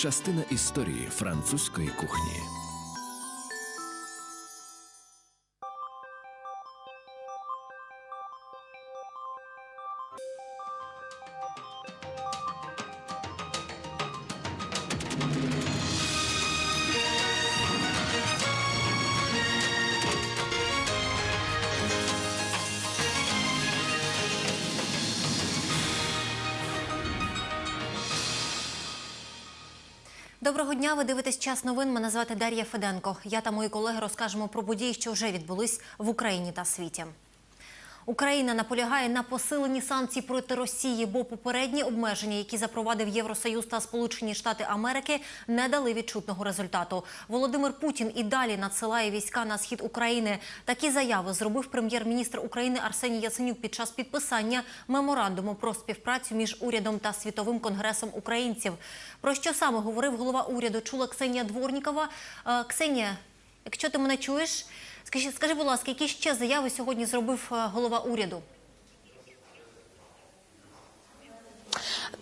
частина історії французької кухні. Доброго дня. Ви дивитесь час новин. Мене звати Дар'я Феденко. Я та мої колеги розкажемо про події, що вже відбулись в Україні та світі. Україна наполягає на посиленні санкцій проти Росії, бо попередні обмеження, які запровадив Євросоюз та Сполучені Штати Америки, не дали відчутного результату. Володимир Путін і далі надсилає війська на схід України. Такі заяви зробив прем'єр-міністр України Арсеній Яценюк під час підписання меморандуму про співпрацю між урядом та світовим конгресом українців. Про що саме говорив голова уряду? Чула Ксенія Дворнікова. Е, Ксенія, якщо ти мене чуєш, скажи, скажи, будь ласка, які ще заяви сьогодні зробив е, голова уряду?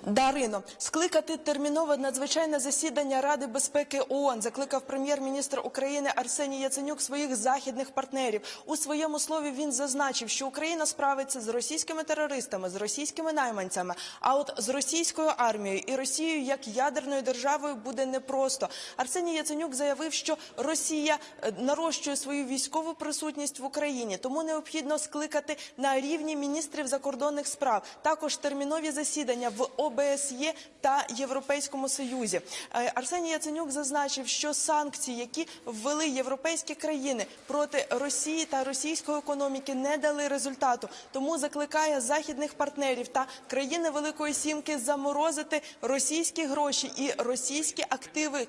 Дарино, скликати термінове надзвичайне засідання Ради безпеки ООН закликав прем'єр-міністр України Арсеній Яценюк своїх західних партнерів. У своєму слові він зазначив, що Україна справиться з російськими терористами, з російськими найманцями. А от з російською армією і Росією як ядерною державою буде непросто. Арсеній Яценюк заявив, що Росія е, нарощує свою військову присутність в Україні, тому необхідно скликати на рівні міністрів закордонних справ також термінові засідання в ОБСЄ та Європейському Союзі. Е, Арсеній Яценюк зазначив, що санкції, які ввели європейські країни проти Росії та російської економіки, не дали результату. Тому закликає західних партнерів та країни Великої Сімки заморозити російські гроші і російські активи.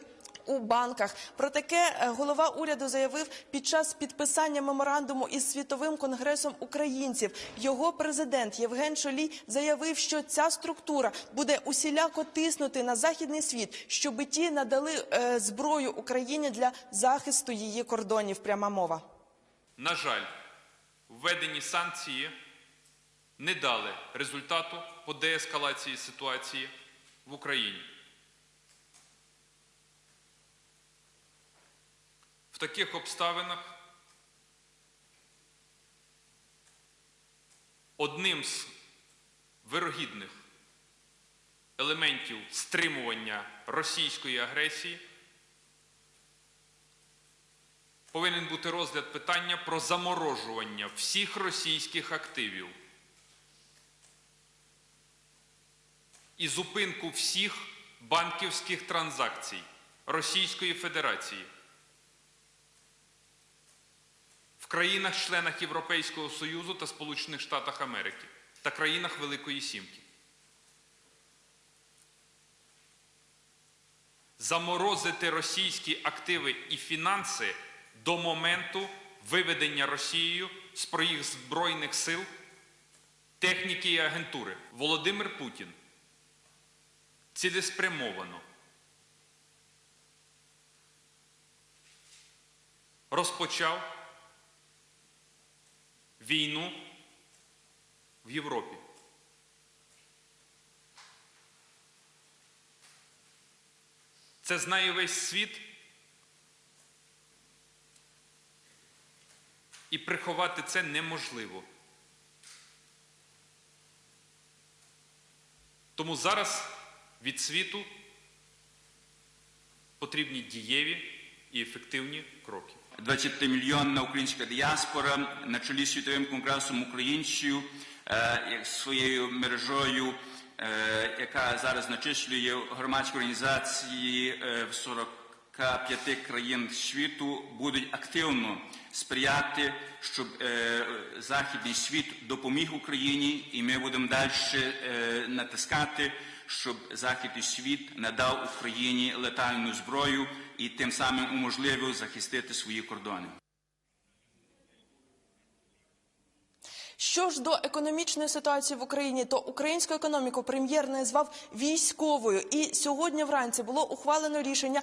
У банках про таке е, голова уряду заявив під час підписання меморандуму із світовим конгресом українців. Його президент Євген Шолій заявив, що ця структура буде усіляко тиснути на західний світ, щоби ті надали е, зброю Україні для захисту її кордонів. Пряма мова. На жаль, введені санкції не дали результату по деескалації ситуації в Україні. Таких обставинах одним з вирогідних елементів стримування російської агресії повинен бути розгляд питання про заморожування всіх російських активів і зупинку всіх банківських транзакцій Російської Федерації в країнах-членах Європейського Союзу та Сполучених Штатах Америки та країнах Великої Сімки. заморозити російські активи і фінанси до моменту виведення Росією з про збройних сил, техніки і агентури. Володимир Путін цілеспрямовано розпочав війну в Європі. Це знає весь світ. І приховати це неможливо. Тому зараз від світу потрібні дієві і ефективні кроки. 20-мільйонна українська діаспора на чолі світовим конгресом українців е, своєю мережою, е, яка зараз начислює громадські організації е, в 45 країн світу, будуть активно сприяти, щоб західний світ допоміг Україні, і ми будемо далі натискати, щоб західний світ надав Україні летальну зброю і тим самим уможливив захистити свої кордони. Що ж до економічної ситуації в Україні, то українську економіку прем'єр назвав військовою. І сьогодні вранці було ухвалено рішення